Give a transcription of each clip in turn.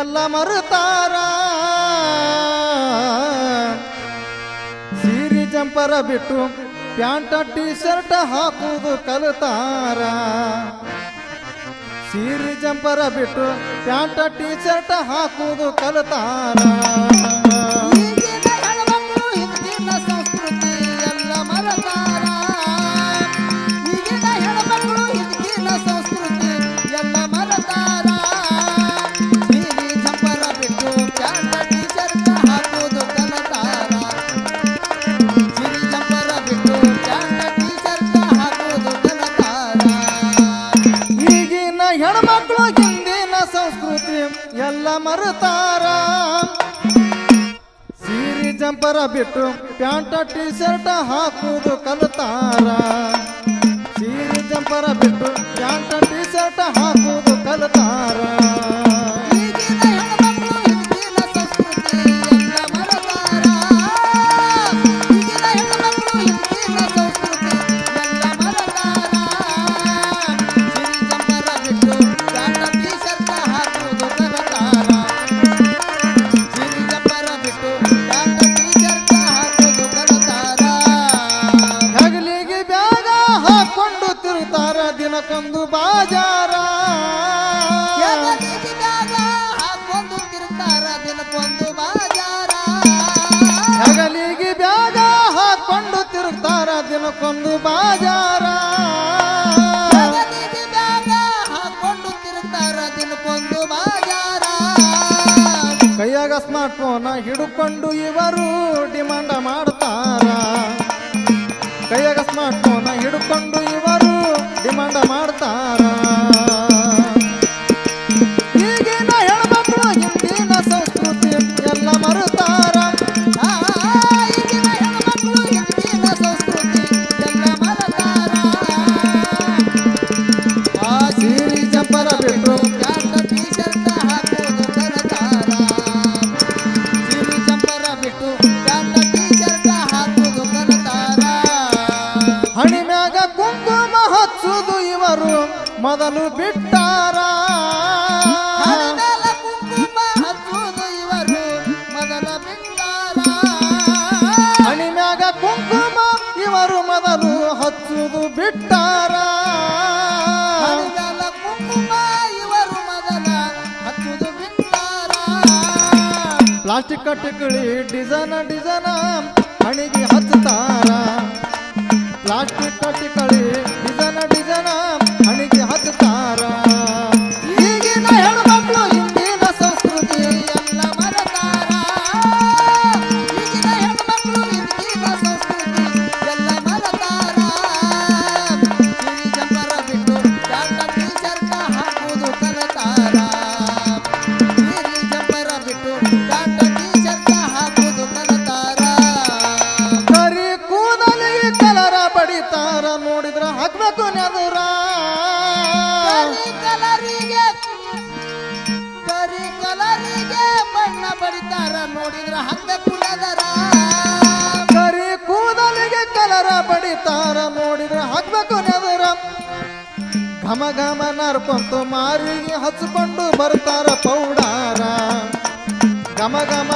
ಎಲ್ಲ ಮರುತಾರ. ಸೀರಿ ಜಂಪರ ಬಿಟ್ಟು ಪ್ಯಾಂಟ ಟಿ ಶರ್ಟ್ ಹಾಕುವುದು ಕಲಿತಾರ. ಸೀರಿ ಜಂಪರ ಬಿಟ್ಟು ಪ್ಯಾಂಟ ಟಿ ಶರ್ಟ್ ಹಾಕುವುದು ಕಲಿತಾರ. ತಾರಾ. ಸೀರೆ ಜಂಪರ ಬಿಟ್ಟು ಪ್ಯಾಂಟ ಟಿ ಶರ್ಟ್ ಹಾಕುವುದು ಕಲ್ತಾರ. ಸೀರೆ ಜಂಪರ ಬಿಟ್ಟು ಪ್ಯಾಂಟ ಟಿ ಶರ್ಟ್ ಹಾಕುವುದು ಕಲ್ತಾರ. ಹಾಕೊಂಡು ಬಾಜಾರ. ಹಾಕೊಂಡು ತಿರುಗ್ತಾರ ದಿನಕ್ಕೊಂದು ಬಾಜಾರ. ಕೈಯಾಗ ಸ್ಮಾರ್ಟ್ ಫೋನ ಹಿಡ್ಕೊಂಡು ಇವರು ಡಿಮಾಂಡ ಮಾಡ್ತಾರ. ಕೈಯಾಗ ಸ್ಮಾರ್ಟ್ ಫೋನ ಹಿಡ್ಕೊಂಡು ಮೊದಲು ಬಿಟ್ಟಾರ? ಅಣಿಮ್ಯಾಗ ಕುಂಕುಮ ಇವರು ಮೊದಲು ಹಚ್ಚುದು ಬಿಟ್ಟಾರ? ಪ್ಲಾಸ್ಟಿಕ್ ಕಟ್ಟಕಳಿ ಡಿಸೈನ್ ಡಿಸೈನ್ ಹಣಿಗೆ ಹಚ್ಚುತ್ತಾರ ಪ್ಲಾಸ್ಟಿಕ್ ಕಟ್ಟಕಳಿ ಹಂಗ ಕುಲದರ ಕರಿ ಕೂದಲಿಗೆ ಕಲರ ಬಡಿತಾರ ನೋಡಿದ್ರೆ ಹಾಕ್ಬೇಕು ನೆದರ. ಘಮ ಘಮ ನರ್ಕೊಂತು ಮಾರಿಗೆ ಹಚ್ಕೊಂಡು ಬರ್ತಾರ ಪೌಡಾರ. ಘಮ ಘಮ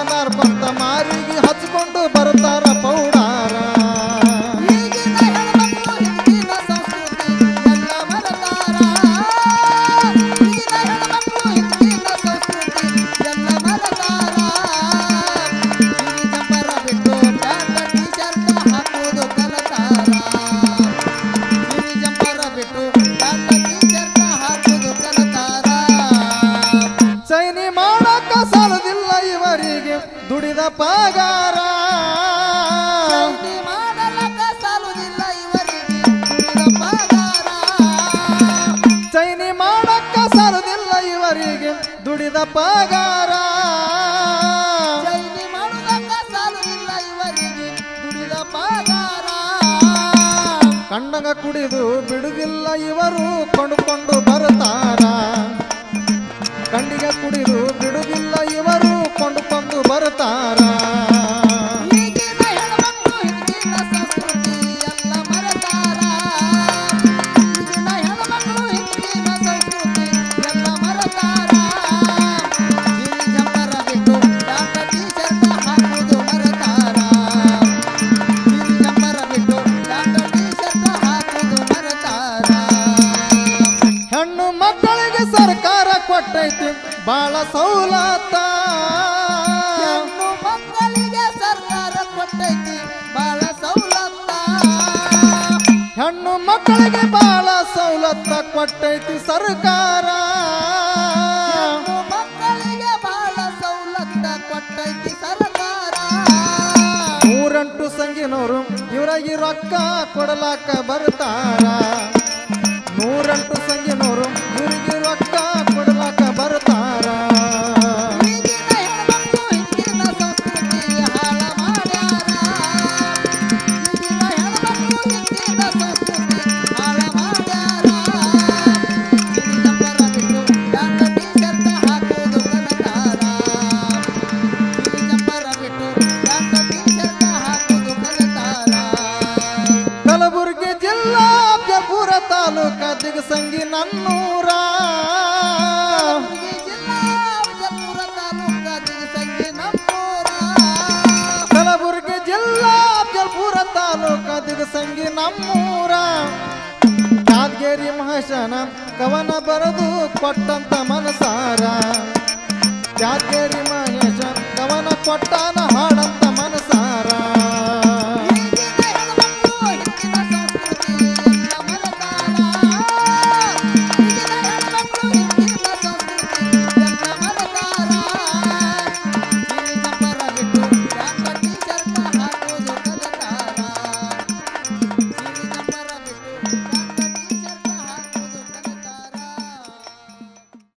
ಮಾಡಿದ ಪಗಾರ. ಕಣ್ಣಗ ಕುಡಿದು ಬಿಡುವುದಿಲ್ಲ ಇವರು ಕೊಂಡುಕೊಂಡು ಬರುತ್ತಾರ. ಕಣ್ಣಿಗೆ ಕುಡಿದು ಬಿಡುವುದಿಲ್ಲ ಬಾಳ ಸೌಲತ. ಹೆಣ್ಣು ಮಕ್ಕಳಿಗೆ ಸರ್ಕಾರ ಕೊಟ್ಟೈತಿ ಬಾಳ ಸೌಲತ್ತ ಹೆಣ್ಣು ಮಕ್ಕಳಿಗೆ ಬಾಳ ಸೌಲತ್ತ ಕೊಟ್ಟೈತಿ ಸರ್ಕಾರ. ಮಕ್ಕಳಿಗೆ ಬಾಳ ಸೌಲತ್ತ ಕೊಟ್ಟೈತಿ ಸರ್ಕಾರ. ಮೂರಂಟು ಸಂಗಿನವರು ಇವರಾಗಿ ರೊಕ್ಕ ಕೊಡಲಾಕ ಬರ್ತಾರ. ನೂರಂಟು ಕವನ ಬರೆದು ಕೊಟ್ಟಂತ ಮನಸಾರ. ಯಾದಗಿರಿ ಮಹೇಶ ಕವನ ಕೊಟ್ಟ